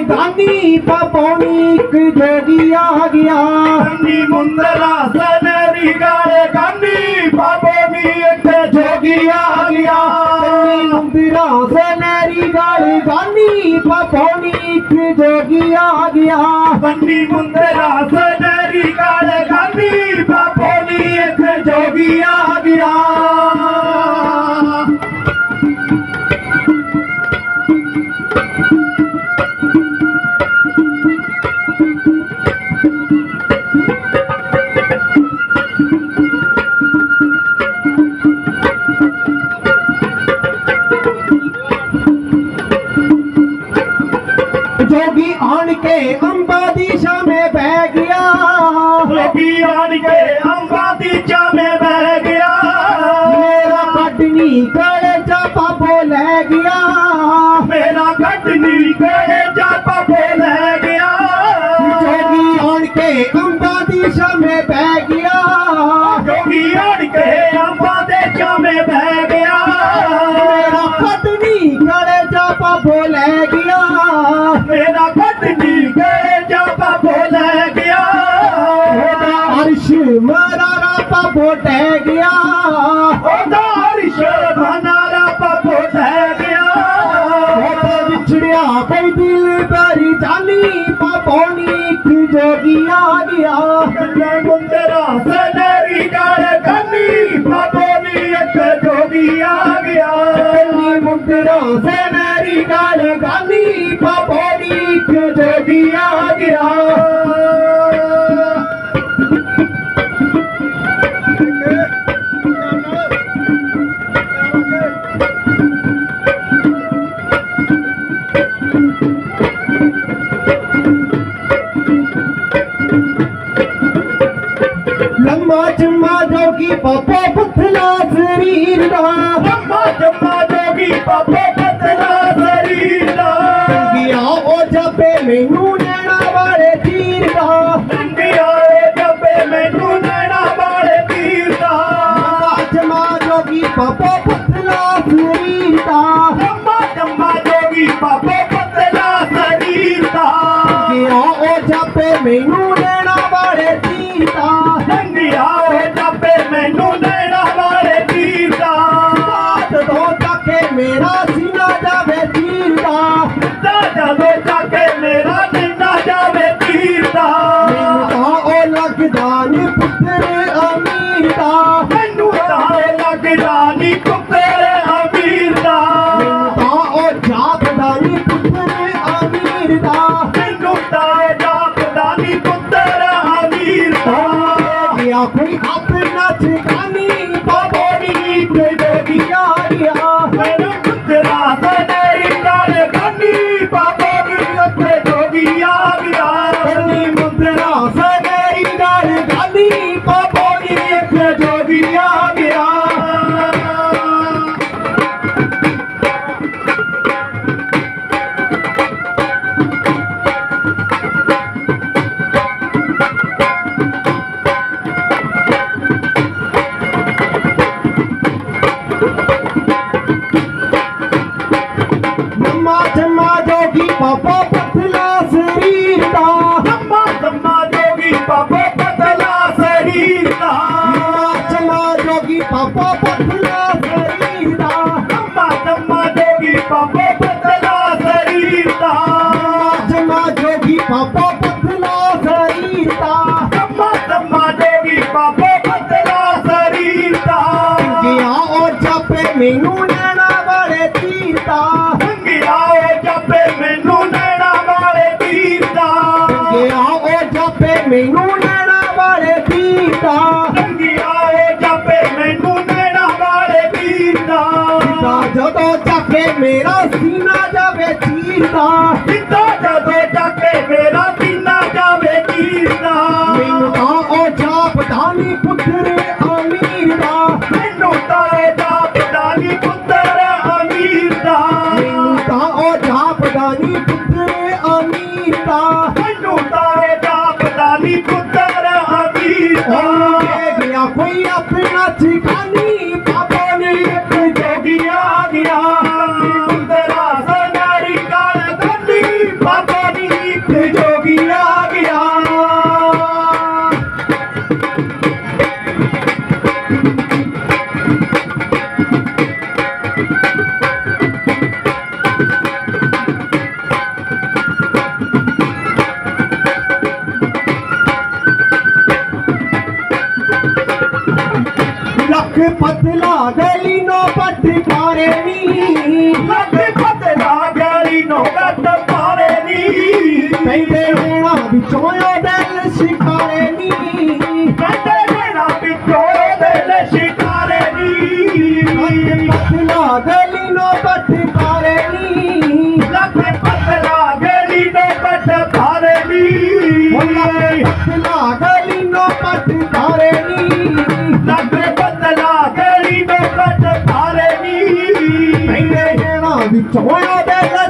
ਗਾਨੀ ਪਾਪੋਣੀ ਇੱਕ ਜੋਗੀ ਆ ਗਿਆ। ਕੰਨੀ ਮੁੰਦਰਾ ਸਨਰੀ ਗਾਲੇ ਬਾਬੋ ਨੀ ਇੱਥੇ ਜੋਗੀ ਆ ਗਿਆ। ਕੰਨੀ ਮੁੰਦਰਾ ਸਨੈਰੀ ਗਾਲ ਗਾਨੀ ਪਾਪੋਣੀ ਇੱਕ ਜੋਗੀ ਆ ਗਿਆ। ਕੰਨੀ ਮੁੰਦਰਾ ਸਨਰੀ ਗਾਲੇ ਬਾਬੋ ਨੀ ਇੱਥੇ ਜੋਗੀ ਆ ਗਿਆ। ਕੇ ਅੰਬਾ ਦੀ ਸ਼ਾਮੇ ਬਹਿ ਗਿਆ। ਜੋਗੀ ਆਣ ਕੇ ਅੰਬਾਂ ਦੀ ਚਾਮੇ ਬਹਿ ਗਿਆ। ਮੇਰਾ ਕੱਢਣੀ ਗਲੇ ਚ ਪਾਪੋ ਲੈ ਗਿਆ। ਮੇਰਾ ਕੱਢਨੀ ਗਏ ਜਾ ਬਾਬੇ ਲੈ ਗਿਆ। ਜੋਗੀ ਆਣ ਕੇ ਅੰਬਾ ਦੀ ਸ਼ਾਮੇ ਪਾਪੋ ਗਿਆ। ਉਹਦਾ ਹਰਿਸ਼ ਬਨਾਰਾ ਬਾਬੋ ਲੈ ਗਿਆ। ਕੋਈ ਦਿਲ ਤੇਰੀ ਜਾਨੀ ਪਾਪੋਣੀ ਇੱਕ ਜੋਗੀ ਆ ਗਿਆ। ਮੁੰਦਰਾ ਸਨਰੀ ਗਾਲ ਕੰਨੀ ਬਾਬੋ ਨੀ ਇੱਕ ਜੋਗੀ ਆ ਗਿਆ। ਮੁੰਦਰਾ ਸੈਨਰੀ ਗਾਲ ਗਾਨੀ ਲੰਮਾ ਚੰਮਾ ਜੋਗੀ ਪਾਪੋ ਪੁੱਥਲਾ ਸਰੀਰ ਦਾ ਜੰਮਾ ਜੰਮਾ ਜੋਗੀ ਬਾਬੇ ਬਦਲਾ ਸਰੀਰ ਦਾ ਗਿਆ ਉਹ ਜੱਬੇ ਮੈਨੂੰ ਨੈਣਾ ਵਾਲੇ ਤੀਰ ਦਾ ਇੰਡੀਆ ਏ ਜੱਬੇ ਮੈਨੂੰ ਨੈਣਾ ਵਾਲੇ ਤੀਰ ਦਾ ਲੰਮਾ ਚੰਮਾ ਜੋਗੀ ਪਾਪੋ ਪੁੱਥਲਾ ਸਰੀਰ ਦਾ ਜੰਮਾ ਜੰਮਾ ਜੋਗੀ ਬਾਬੇ ਬਦਲਾ ਸਰੀਰ ਦਾ ਗਿਆ ਉਹ ਮੈਨੂੰ ਨੈਣਾ ਵਾਲੇ ਤੀਰ ਦਾ। ਸੰਗਿਆ ਓ ਜੱਪੇ ਮੈਨੂੰ ਨੈਣਾ ਵਾਲੇ ਤੀਰ ਦਾ। ਗਿਆ ਉਹ ਜਾਪੇ ਮੈਨੂੰ ਨੈਣਾ ਵਾਲੇ ਤੀਰ ਦਾ। ਸੰਗਿਆ ਓ ਜੱਪੇ ਮੈਨੂੰ ਨੈਣਾ ਵਾਲੇ ਤੀਰ ਦਾ। ਦਾ ਜਦੋਂ ਜਾਪੇ ਮੇਰਾ ਸੀਨਾ ਜਾਵੇ ਸਿੱਧਾ ਜਦੋਂ ਉਹ பத்திலாக Come.